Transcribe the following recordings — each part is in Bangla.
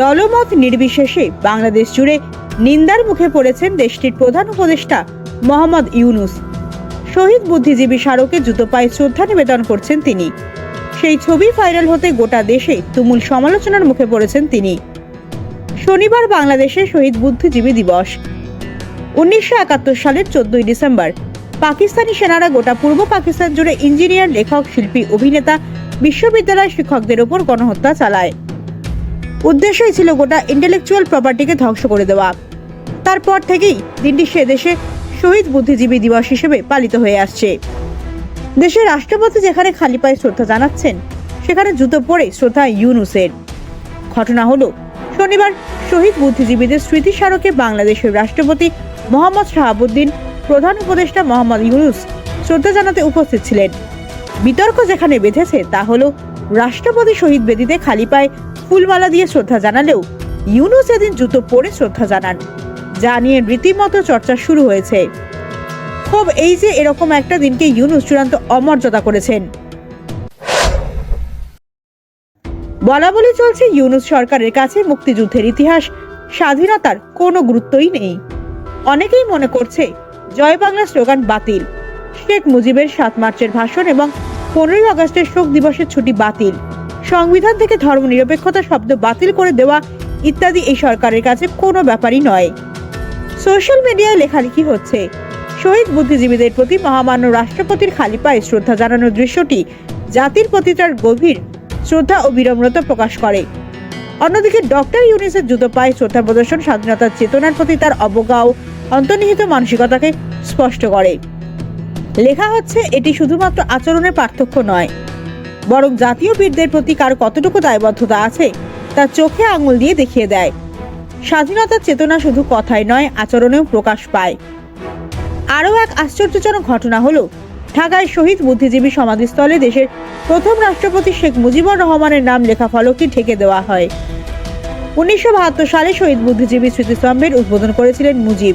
দলমত নির্বিশেষে বাংলাদেশ জুড়ে নিন্দার মুখে পড়েছেন দেশটির প্রধান উপদেষ্টা মোহাম্মদ ইউনুস। শহীদ বুদ্ধিজীবী স্মারকে জুতো পায়ে শ্রদ্ধা নিবেদন করছেন তিনি। সেই ছবি ভাইরাল হতে গোটা দেশে তুমুল সমালোচনার মুখে পড়েছেন তিনি। শনিবার বাংলাদেশে শহীদ বুদ্ধিজীবী দিবস। উনিশশো একাত্তর সালের চোদ্দই ডিসেম্বর, পাকিস্তানি সেনারা গোটা পূর্ব পাকিস্তান জুড়ে ইঞ্জিনিয়ার, লেখক, শিল্পী, অভিনেতা বিশ্ববিদ্যালয় শিক্ষকদের ওপর গণহত্যা চালায়। উদ্দেশ্যই ছিল গোটা ইন্টেলেকচুয়াল প্রপার্টিকে ধ্বংস করে দেওয়া। তারপর থেকেই দিনটি সে দেশে শহীদ বুদ্ধিজীবী দিবস হিসেবে পালিত হয়ে আসছে। দেশের রাষ্ট্রপতি যেখানে খালি পায়ে শ্রদ্ধা জানাচ্ছেন, সেখানে জুতো পরে শ্রদ্ধা ইউনুসের। ঘটনা হলো, শনিবার শহীদ বুদ্ধিজীবীদের স্মৃতি স্মারকে বাংলাদেশের রাষ্ট্রপতি মোহাম্মদ শাহাবুদ্দিন, প্রধান উপদেষ্টা মোহাম্মদ ইউনুস শ্রদ্ধা জানাতে উপস্থিত ছিলেন। বিতর্ক যেখানে বেঁধেছে তা হলো রাষ্ট্রপতি শহীদ বেদিতে খালি পায়ে ফুলমালা দিয়ে শ্রদ্ধা জানালেও ইউনুস এদিন জুতো পরে শ্রদ্ধা জানান, যা নিয়ে রীতিমতো চর্চা শুরু হয়েছে। খুব এই যে এরকম একটা দিনকে ইউনুস চূড়ান্ত অমর্যাদা করেছেন। বলা বলি চলছে, ইউনুস সরকারের কাছে মুক্তিযুদ্ধের ইতিহাস, স্বাধীনতার কোনো গুরুত্বই নেই। অনেকেই মনে করছে, জয় বাংলা স্লোগান বাতিল। শেখ মুজিবের সাত মার্চের ভাষণ এবং পনেরোই আগস্টের শোক দিবসের ছুটি বাতিল। সংবিধান থেকে ধর্মনিরপেক্ষতা শব্দ বাতিল করে দেওয়া ইত্যাদি এই সরকারের কাছে কোনো ব্যাপারই নয়। সোশ্যাল মিডিয়ায় লেখালেখি হচ্ছে। শহীদ বুদ্ধিজীবীদের প্রতি মহামান্য রাষ্ট্রপতির খালি পায়ে শ্রদ্ধা জানানোর দৃশ্যটি জাতির প্রতি তার গভীর শ্রদ্ধা ও বিনম্রতা প্রকাশ করে। অন্যদিকে ডক্টর ইউনিসের জুতো পায়ে শ্রদ্ধা প্রদর্শন, স্বাধীনতার চেতনার প্রতি তার অবজ্ঞা ও অন্তর্নিহিত মানসিকতাকে স্পষ্ট করে। লেখা হচ্ছে, এটি শুধুমাত্র আচরণের পার্থক্য নয়, বরং জাতীয় বীরদের প্রতি কার কতটুকু দায়বদ্ধতা আছে, তা চোখে আঙুল দিয়ে দেখিয়ে দেয়। স্বাধীনতার চেতনা শুধু কথায় নয়, আচরণেও প্রকাশ পায়। আরও এক আশ্চর্যজনক ঘটনা হলো, ঢাকায় শহীদ বুদ্ধিজীবী সমাধিস্থলে দেশের প্রথম রাষ্ট্রপতি শেখ মুজিবুর রহমানের নাম লেখা ফলকটি ঢেকে দেওয়া হয়। উনিশশো বাহাত্তর সালে শহীদ বুদ্ধিজীবী স্মৃতিস্তম্ভের উদ্বোধন করেছিলেন Mujib.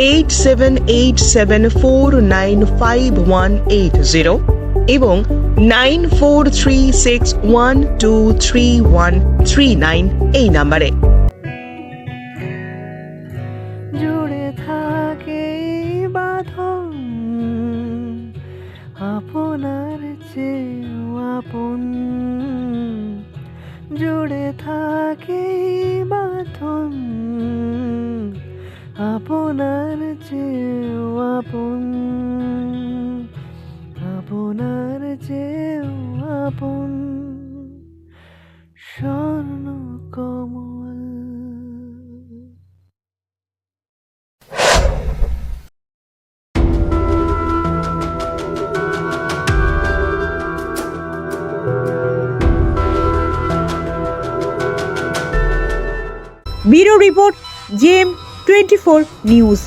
eight seven eight seven four nine five one eight zero এবং nine four six one two one nine এই নাম্বারে। জুড়ে থাকে আপনার চেয়েও আপন। জুড়ে থাকে আপনার চেয়েও আপন আপনার চেয়েও আপন। Swarna Kamal. Bureau report J M twenty four news